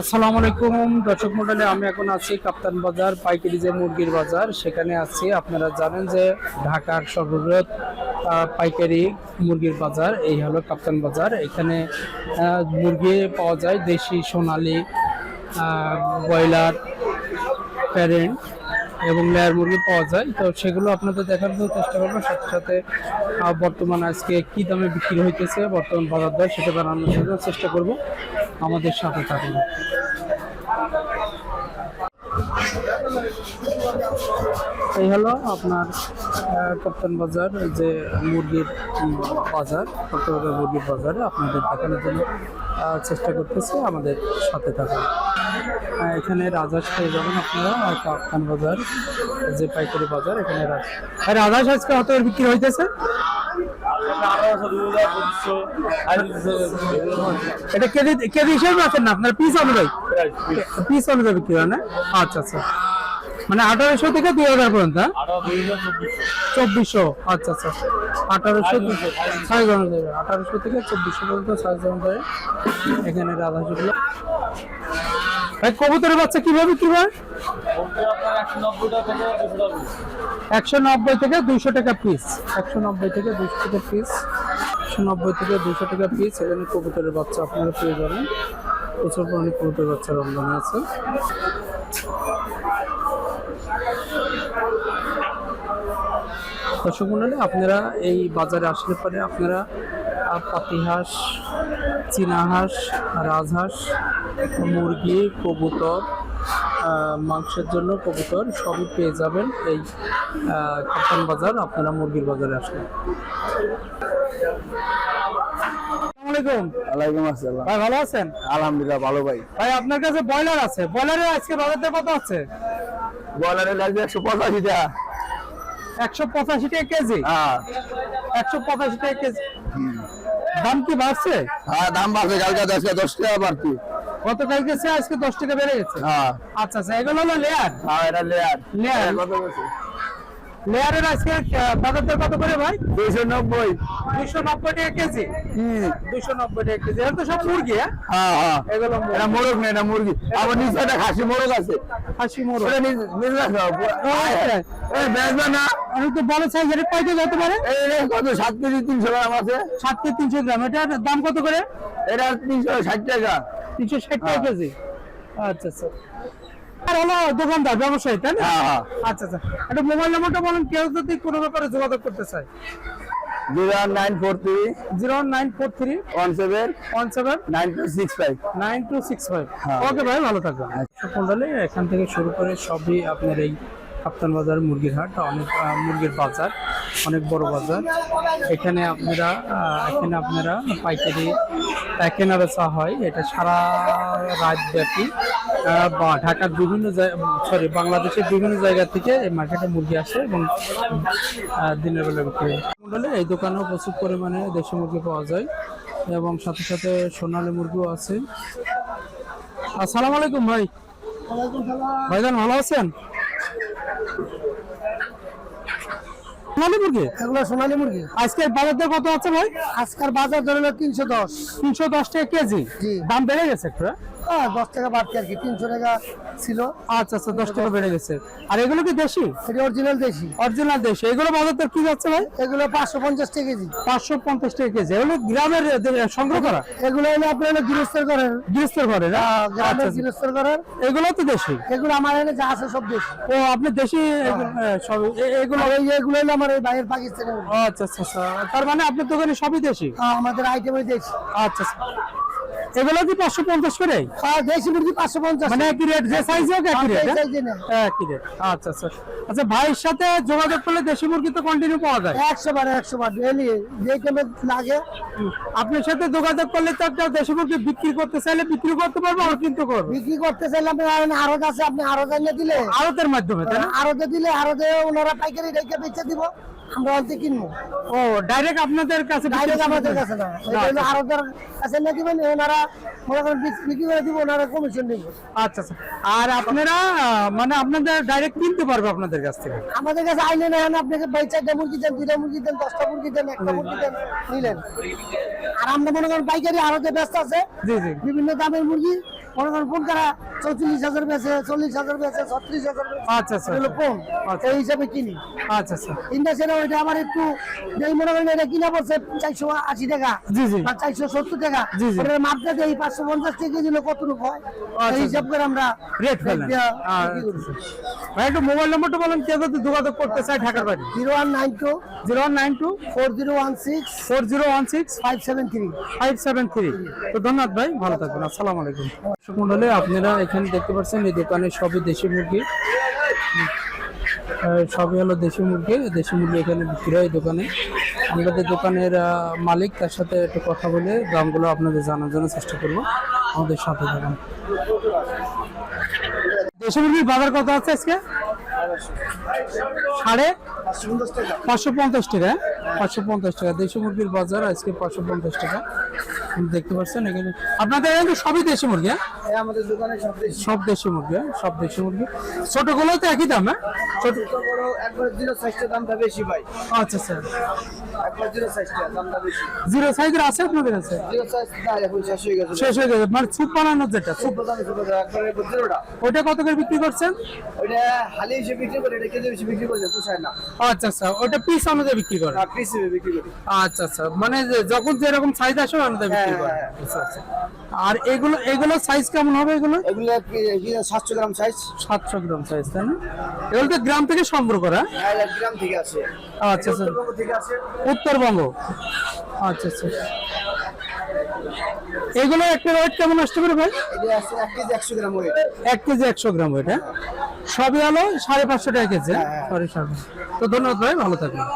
আসসালামু আলাইকুম। দর্শক মন্ডলে, আমি এখন আছি কাপ্তান বাজার পাইকারি যে মুরগির বাজার। সেখানে আছি, আপনারা জানেন যে ঢাকার সর্ববৃহৎ পাইকারি মুরগির বাজার, এই হলো কাপ্তান বাজার। এখানে মুরগি পাওয়া যায় দেশি, সোনালি ব্রয়লার, প্যারেন্ট এবং লেয়ার মুরগি পাওয়া যায়। তো সেগুলো আপনাদের দেখার জন্য চেষ্টা করব। সাথে সাথে বর্তমানে আজকে কি দামে বিক্রি হইতেছে, বর্তমান বাজার দর সেটা বানানোর জন্য চেষ্টা করব আমাদের সাথে থাকুন। এই হলো আপনার কাপ্তান বাজার যে মুরগির বাজার কাপ্তান বাজার মুরগির বাজারে আপনাদের দেখানোর জন্য চেষ্টা করতেছি আমাদের সাথে থাকুন আহ, এখানে রাজহাঁস পেয়ে যাবেন আপনারা আর কাপ্তান বাজার যে পাইকারি বাজার এখানে রাজ রাজহাঁস আজকে কত বিক্রি হইতেছে? এটা কেজি কেজি হিসেবে আছেন না? আপনার পিস অনুযায়ী? পিস অনুযায়ী বিক্রি হয় না? আচ্ছা আচ্ছা। মানে আঠারোশো থেকে দুই হাজার পর্যন্ত হ্যাঁ? চব্বিশশো। আচ্ছা আচ্ছা। আঠারোশো সাইজ অনুযায়ী আঠারোশো থেকে চব্বিশশো পর্যন্ত সাইজ অনুযায়ী এখানে রাধাশুগুলো ভাই কবুতরের বাচ্চা কীভাবে কি হয়? একশো নব্বই থেকে দুইশো টাকা পিস একশো নব্বই থেকে দুইশো টাকা পিস একশো নব্বই থেকে দুইশো টাকা পিস এখানে কবুতরের বাচ্চা আপনারা পেয়ে যাবেন। প্রচুর পরিমাণে কবুতরের বাচ্চা রমজানে আছে। দর্শক মন্ডলী আপনারা এই বাজারে আসলে পরে আপনারা পাতিহাঁস চীনা হাঁস রাজহাঁস মুরগি কবুতর মাংসের জন্য কবুতর সবই পেয়ে যাবেন এই কাপ্তান বাজার আপনারা মুরগির বাজারে আসলে। ভাই ভালো আছেন? আলহামদুলিল্লাহ ভালো ভাই। ভাই আপনার কাছে ব্রয়লার আছে। ব্রয়লারের আজকে বাজারতে কত আছে? বলারে লাগবে একশো পঁচাশি টাকা। একশো পঁচাশি টাকা কেজি? হ্যাঁ। একশো পঁচাশি টাকা কেজি। দাম কি বাড়ছে? হ্যাঁ দাম বাড়ছে। কালকে দশ দশ টাকা বাড়তি। কাল গেছে আজকে দশ টাকা বেড়ে গেছে। হ্যাঁ। আচ্ছা আচ্ছা এগুলো হলো লেয়ার হ্যাঁ এটা লেয়ার লেয়ার লেয়ারের আজকে বাজার দর কত করে ভাই? দুইশো নব্বই। দুইশো নব্বই টাকা কেজি? দুইশো নব্বই টাকা কেজি। এটা তো সব মুরগি হ্যাঁ? হ্যাঁ হ্যাঁ। এগুলো এটা মোরগ না এটা মুরগি। আবার নিচে একটা খাসি মোরগ আছে। নিচে রাখো। এই বেচবে না। আমি তো বড় সাইজ এটা কয়টা যেতে পারে? কত? সাত কেজি তিনশো গ্রাম আছে। সাত তিনশো গ্রাম। এটার দাম কত করে? এটা তিনশো ষাট টাকা। তিনশো ষাট টাকা হ্যাঁ। কেজি। আচ্ছা আচ্ছা। দোকানদার ব্যবসায়ী তাই না? হ্যাঁ হ্যাঁ। আচ্ছা আচ্ছা। একটা মোবাইল নাম্বারটা বলেন কেউ যদি কোনো ব্যাপারে যোগাযোগ করতে চায়। Zero nine four three zero nine four three one seven one seven nine two six five. Nine two six five. হ্যাঁ। ওকে ভাই ভালো থাকবেন। মন্ডলে এখান থেকে শুরু করে সবই আপনার এই কাপ্তান বাজার মুরগির হাট অনেক মুরগির বাজার অনেক বড় বাজার। এখানে আপনারা এখানে আপনারা পাইকারি কেনা বেচা হয়। এটা সারা রাত ব্যাপী বা ঢাকার বিভিন্ন সরি বাংলাদেশের বিভিন্ন জায়গা থেকে এই মার্কেটে মুরগি আসে এবং দিনের বেলা বিক্রি মন্ডলে এই দোকানেও প্রচুর পরিমাণে দেশি মুরগি পাওয়া যায় এবং সাথে সাথে সোনালী মুরগিও আছে। আসসালামু আলাইকুম ভাই। ভাইজান ভালো আছেন? সোনালী মুরগি? এগুলো সোনালী মুরগি। আজকের বাজার দর কত আছে ভাই? আজকের বাজার ধরে তিনশো দশ। তিনশো দশ টাকা কেজি। দাম বেড়ে গেছে একটু হ্যাঁ? হ্যাঁ দশ টাকা বাড়তি আর কি তিনশো টাকা ছিল। আচ্ছা আচ্ছা দশ টাকা বেড়ে গেছে। আর এগুলো কি দেশি? এটা অরিজিনাল দেশি। অরিজিনাল দেশি। এগুলো বাজার দর কি যাচ্ছে ভাই? এগুলো পাঁচশো পঞ্চাশ টাকা কেজি। পাঁচশো পঞ্চাশ টাকা কেজি। এগুলো গ্রামের সংগ্রহ করা? এগুলো হলো আপনার হলো গৃহস্থের ঘরের। গৃহস্থের ঘরে না? আহ, গ্রামের। গৃহস্থের ঘরের। এগুলো তো দেশি। এগুলো আমার এখানে যা আছে সব দেশি। ও আপনি দেশি এগুলো- এ- এগুলো? হলো আমার এই বাইরের পাকিস্তানের। আচ্ছা আচ্ছা আচ্ছা। তার মানে আপনার দোকানে সবই দেশি? আহ, আমাদের আইটেমে দেশি। আচ্ছা আচ্ছা। এগুলো কি পাঁচশো পঞ্চাশ করে? আর দেশি মুরগি পাঁচশো পঞ্চাশ। মানে একই রেট যে সাইজ হোক একই রেট। একই রেট আচ্ছা আচ্ছা। আচ্ছা ভাইয়ের সাথে যোগাযোগ করলে দেশি মুরগি তো কন্টিনিউ পাওয়া যায়। একশো বার একশো বার ডেলি যে টাইমে লাগে। আপনার সাথে যোগাযোগ করলে তো একটা দেশি মুরগি বিক্রি করতে চাইলে বিক্রি করতে পারব আর কিন্তু করব। বিক্রি করতে চাইলে আপনি আরত আছে আপনি আরত এনে দিলে। আড়তের মাধ্যমে তাই না? আরতে দিলে আরতে ওনারা পাইকারি রেখে বেচে দিব। আমরা অন্তে কিনবো। ও ডাইরেক্ট আপনাদের কাছে ডাইরেক্ট আমাদের কাছে না। না, এটা কাছে না দিবেন ওনারা মনে করেন বিক- বিক্রি করে দিব ওনারা কমিশন দিব আচ্ছা আচ্ছা। আর আপনারা মানে আপনাদের ডাইরেক্ট কিনতে পারবে আপনাদের কাছ থেকে? আমাদের কাছে আইলে না আপনাকে বাই চারটা মুরগি দেন দুইটা মুরগি দেন দশটা মুরগি দেন একটা মুরগি দেন নিলেন। আর আমরা মনে করেন পাইকারি আরতে ব্যস্ত আছে জি জি। বিভিন্ন দামের মুরগি মনে করেন কোন কারা চৌচল্লিশ হাজার চল্লিশ হাজার ছত্রিশ হাজার আচ্ছা আচ্ছা এগুলো কম আচ্ছা। এই হিসাবে কিনি। আচ্ছা আচ্ছা। ওইটা আমার একটু মনে করেন এটা কিনা পড়ছে চারশো আশি টাকা জি, জি। বা চারশো সত্তর টাকা। জি, জি। ওটার মাপটা দেই পাঁচশো পঞ্চাশ টাকা দিলে কতটুকু হয়? এই হিসাব করে আমরা রেট ফেলেন। ভাই একটু মোবাইল নম্বরটা বলেন কেউ যদি যোগাযোগ করতে চায় ঢাকার বাড়ি zero one nine two zero one nine two four zero one six four zero one six five seven three. Five seven three. তো ধন্যবাদ ভাই ভালো থাকবেন। আসসালামু আলাইকুম। মন্ডলী আপনারা এখানে দেখতে পাচ্ছেন, এই দোকানে সবই দেশি মুরগি। সবই হলো দেশি মুরগি দেশি মুরগি এখানে বিক্রি হয় দোকানে। আমাদের দোকানের মালিক, তার সাথে একটু কথা বলে দামগুলো আপনাদের জানার জন্য চেষ্টা করব আমাদের সাথে থাকুন। দেশি মুরগির বাজার কত আছে আজকে? সাড়ে পাঁচশো পঞ্চাশ টাকা। পাঁচশো পঞ্চাশ টাকা। দেশি মুরগির বাজার আজকে পাঁচশো পঞ্চাশ টাকা। দেখতে পাচ্ছেন এখানে আপনাদের এখানে সবই দেশি মুরগি হ্যাঁ? আমাদের দোকানে সব দেশি সব দেশি মুরগি হ্যাঁ? সব দেশি মুরগি ছোটগুলো তো একই দাম হ্যাঁ ছোট বড় একবার দিলে স্বাস্থ্য দামটা বেশি ভাই আচ্ছা আচ্ছা একবার জিরো সাইজের আছে আপনাদের কাছে? শেষ হয়ে গেছে। হয়ে মানে বানানোর যেটা কত করে বিক্রি করছেন? ওইটা হালি হিসেবে বিক্রি করে এটা কেজি হিসেবে বিক্রি করলে পোষায় না। আচ্ছা আচ্ছা ওটা পিস অনুযায়ী বিক্রি করে? আর পিস হিসেবে বিক্রি করি। আচ্ছা আচ্ছা মানে যখন যেরকম সাইজ আসে অনুযায়ী বিক্রি করে। হ্যাঁ, আচ্ছা আচ্ছা। আর এগুলো এগুলো সাইজ কেমন হবে এগুলো? এগুলো সাতশো গ্রাম সাইজ সাতশো গ্রাম সাইজ তাই না? এগুলো তো গ্রাম থেকে সংগ্রহ করা। গ্রাম থেকে আচ্ছা আচ্ছা। থেকে আছে উত্তরবঙ্গ। আচ্ছা আচ্ছা। এগুলো একটা ওয়েট কেমন আসতে পারে ভাই? এক কেজি একশো গ্রাম ওয়েট এক কেজি একশো গ্রাম ওয়েট হ্যাঁ? সবই হলো সাড়ে পাঁচশো টাকা কেজি হ্যাঁ? সাড়ে সাড়ে তো ধন্যবাদ ভাই ভালো থাকবেন।